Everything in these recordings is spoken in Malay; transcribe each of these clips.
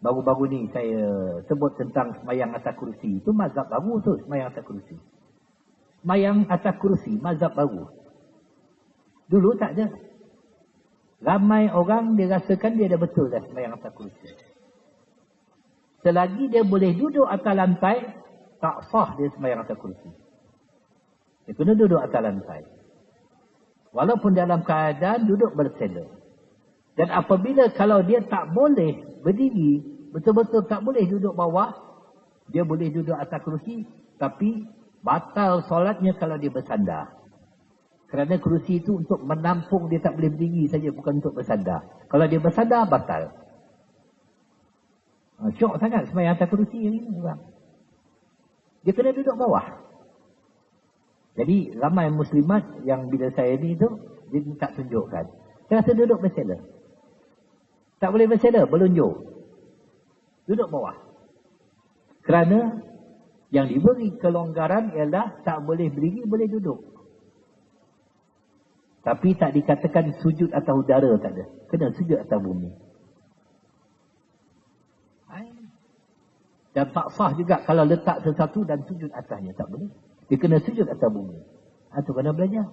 baru-baru ni saya sebut tentang semayang atas kursi. Itu mazhab baru tu, semayang atas kursi. Semayang atas kursi, mazhab baru. Dulu tak ada. Ramai orang dia rasakan dia dah betul dah semayang atas kursi. Selagi dia boleh duduk atas lantai, tak sah dia semayang atas kursi. Dia kena duduk atas lantai. Walaupun dalam keadaan duduk bersela. Dan apabila kalau dia tak boleh berdiri, betul-betul tak boleh duduk bawah, dia boleh duduk atas kursi, tapi batal solatnya kalau dia bersandar. Kerana kerusi itu untuk menampung dia tak boleh berdiri saja bukan untuk bersandar. Kalau dia bersandar batal. Ha, syok sangat semayang atas kerusi ini orang. Dia kena duduk bawah. Jadi ramai muslimat yang bila saya ni tu dia tak tunjukkan. Saya rasa duduk bersela. Tak boleh bersela, berlunjuk. Duduk bawah. Kerana yang diberi kelonggaran ialah tak boleh berdiri, boleh duduk. Tapi tak dikatakan sujud atas udara tak ada. Kena sujud atas bumi. Dan tak sah juga kalau letak sesuatu dan sujud atasnya. Tak boleh. Dia kena sujud atas bumi. Itu ha, kena belajar.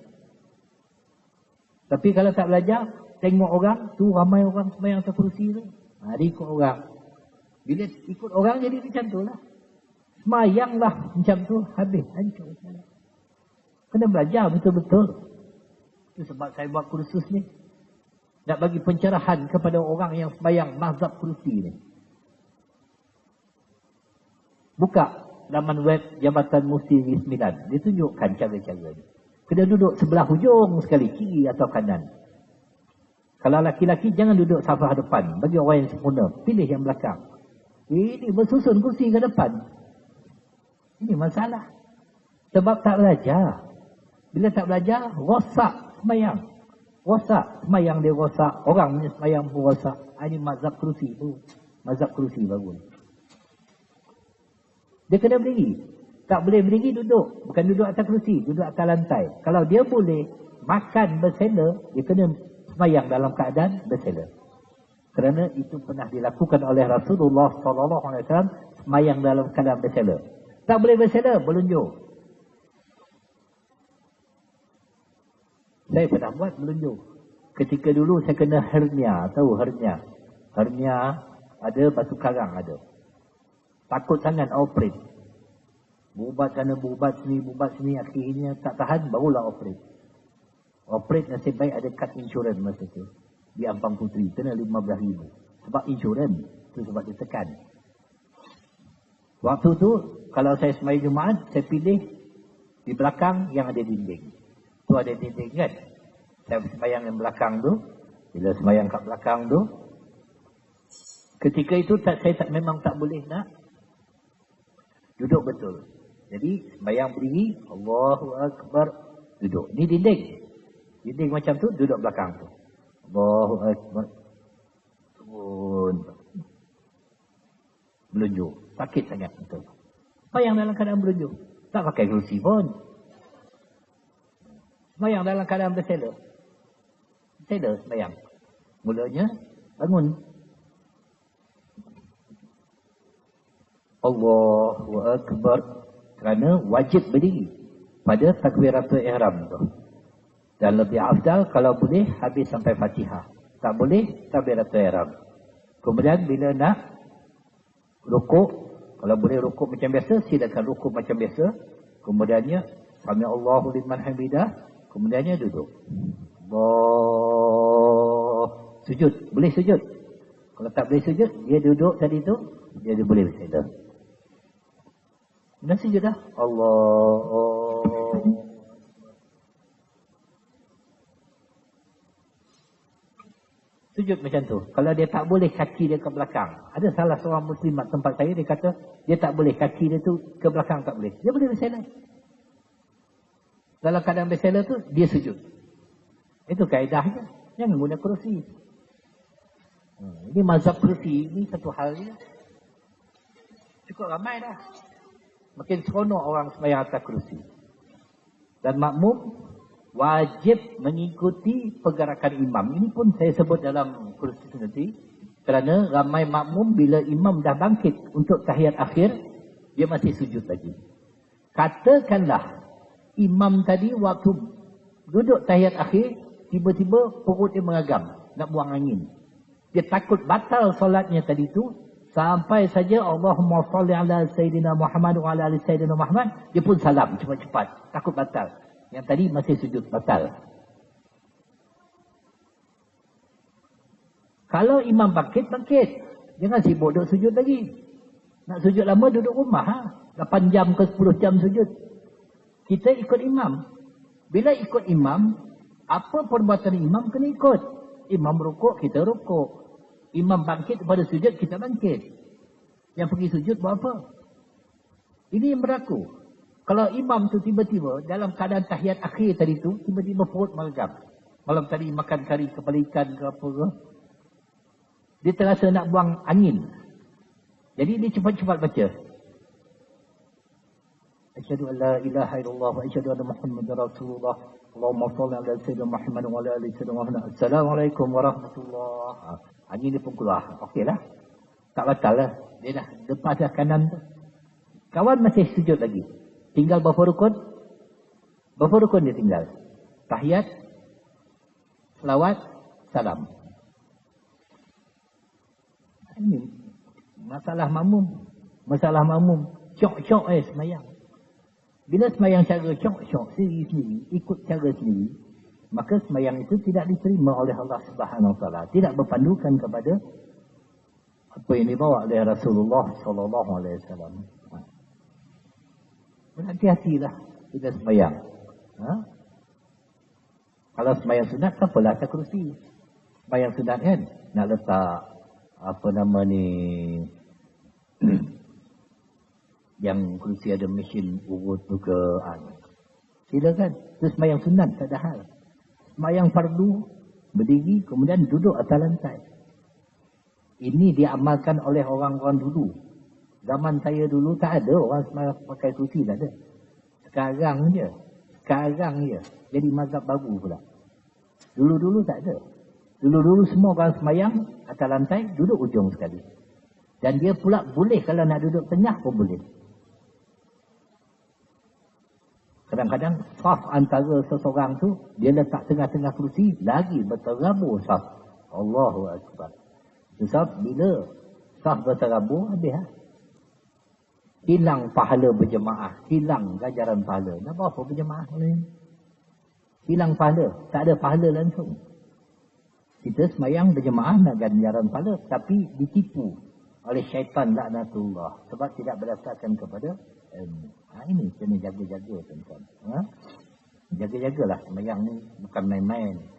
Tapi kalau tak belajar, tengok orang, tu ramai orang semayang atas kursi tu. Mari ha, ikut orang. Bila ikut orang jadi macam tu lah. Semayanglah macam tu, habis. Hancur. Kena belajar betul-betul. Itu sebab saya buat kursus ni. Nak bagi pencerahan kepada orang yang sembahyang mazhab kursi ni. Buka laman web Jabatan Mufti Negeri Sembilan. Dia tunjukkan cara-cara ni. Kena duduk sebelah hujung sekali, kiri atau kanan. Kalau laki-laki jangan duduk safah depan. Bagi orang yang sempurna, pilih yang belakang. Ini bersusun kursi ke depan. Ini masalah. Sebab tak belajar. Bila tak belajar, rosak semayang. Rosak. Semayang dia rosak. Orang punya semayang pun rosak. Ah, ini mazhab kerusi tu. Mazhab kerusi baru ni. Dia kena berdiri. Tak boleh berdiri duduk. Bukan duduk atas kerusi. Duduk atas lantai. Kalau dia boleh makan bersela, dia kena semayang dalam keadaan bersela. Kerana itu pernah dilakukan oleh Rasulullah SAW semayang dalam keadaan bersela. Tak boleh bersela, berlunjuk. Saya pernah buat melunjuk. Ketika dulu saya kena hernia. Tahu hernia? Hernia ada, batu karang ada. Takut sangat operate. Bubat sana, bubat sini, bubat sini. Akhirnya tak tahan, barulah operate. Operate nasib baik ada kad insurans masa tu. Di Ampang Putri. Kena RM15,000. Sebab insurans. Itu sebab dia tekan. Waktu tu, kalau saya semai Jumaat, saya pilih di belakang yang ada dinding. Tu ada dinding kan. Saya sembahyang yang belakang tu. Bila sembahyang kat belakang tu. Ketika itu tak, saya tak, memang tak boleh nak. Duduk betul. Jadi sembahyang berdiri. Allahu Akbar. Duduk. Ni dinding. Dinding macam tu duduk belakang tu. Allahu Akbar. Turun. Melunjuk. Sakit sangat betul. Sembahyang dalam keadaan melunjuk. Tak pakai kerusi pun. Semayang dalam keadaan bersela. Bersela semayang. Mulanya, bangun. Allahu Akbar. Kerana wajib berdiri pada takbiratul ihram tu. Dan lebih afdal kalau boleh habis sampai fatihah. Tak boleh takbiratul ihram. Kemudian bila nak rukuk, kalau boleh rukuk macam biasa, silakan rukuk macam biasa. Kemudiannya, Sami Allahu liman hamidah. Kemudiannya duduk. Allah. Sujud. Boleh sujud. Kalau tak boleh sujud, dia duduk tadi tu, dia, boleh bersila. Kemudian sujud dah. Allah. Sujud macam tu. Kalau dia tak boleh kaki dia ke belakang. Ada salah seorang muslimat tempat saya, dia kata, dia tak boleh kaki dia tu ke belakang, tak boleh. Dia boleh bersila dalam keadaan bersela tu dia sujud. Itu kaedahnya. Jangan guna kerusi. Hmm, ini mazhab kerusi. Ini satu hal ni. Cukup ramai dah. Makin seronok orang semayang atas kerusi. Dan makmum wajib mengikuti pergerakan imam. Ini pun saya sebut dalam kerusi nanti. Kerana ramai makmum bila imam dah bangkit untuk tahiyat akhir, dia masih sujud lagi. Katakanlah imam tadi waktu duduk tahiyat akhir, tiba-tiba perut dia mengagam, nak buang angin. Dia takut batal solatnya tadi tu sampai saja Allahumma salli ala Sayyidina Muhammad wa ala ali Sayyidina Muhammad, dia pun salam cepat-cepat, takut batal. Yang tadi masih sujud batal. Kalau imam bangkit, bangkit. Jangan sibuk duduk sujud lagi. Nak sujud lama duduk rumah. Ha? 8 jam ke 10 jam sujud. Kita ikut imam. Bila ikut imam, apa perbuatan imam kena ikut. Imam rukuk, kita rukuk. Imam bangkit pada sujud, kita bangkit. Yang pergi sujud buat apa? Ini yang berlaku. Kalau imam tu tiba-tiba dalam keadaan tahiyat akhir tadi tu, tiba-tiba perut melegam. Malam tadi makan kari kepala ikan ke apa ke, dia terasa nak buang angin. Jadi dia cepat-cepat baca. Asyhadu an la ilaha illallah wa asyhadu anna Muhammadar Rasulullah. Allahumma shalli ala sayyidina Muhammad wa ala ali sayyidina Muhammad. Assalamualaikum warahmatullahi wabarakatuh. Angin dia pun keluar. Okeylah. Tak batal lah. Dia dah lepas dah kanan tu. Kawan masih sujud lagi. Tinggal berapa rukun? Berapa rukun dia tinggal? Tahiyat, selawat, salam. Ini masalah mamum. Masalah mamum. Cok-cok eh semayang. Bila semayang cara cok-cok sendiri-sendiri, ikut cara sendiri, maka semayang itu tidak diterima oleh Allah Subhanahu Taala. Tidak berpandukan kepada apa yang dibawa oleh Rasulullah Sallallahu Alaihi Wasallam. Berhati-hatilah kita semayang. Ha? Kalau semayang sunat, apalah tak kerusi. Semayang sunat kan, nak letak apa nama ni yang kursi ada mesin urut tu ke ah. silakan terus semayang sunat tak ada hal semayang fardu berdiri kemudian duduk atas lantai ini diamalkan oleh orang-orang dulu zaman saya dulu tak ada orang semayang pakai kursi tak ada sekarang je sekarang je jadi mazhab baru pula dulu-dulu tak ada Dulu-dulu semua orang semayang atas lantai duduk ujung sekali. Dan dia pula boleh kalau nak duduk tengah pun boleh. Kadang-kadang saf antara seseorang tu dia letak tengah-tengah kerusi lagi berterabur saf. Allahu Akbar. Sebab bila saf berterabur habis ha? Hilang pahala berjemaah. Hilang gajaran pahala. Nak apa berjemaah ni? Hilang pahala. Tak ada pahala langsung. Kita semayang berjemaah nak ganjaran pahala. Tapi ditipu oleh syaitan laknatullah. Sebab tidak berdasarkan kepada ilmu. Ha, ini kena jaga-jaga tuan-tuan. Ha? Jaga-jagalah semayang ni bukan main-main.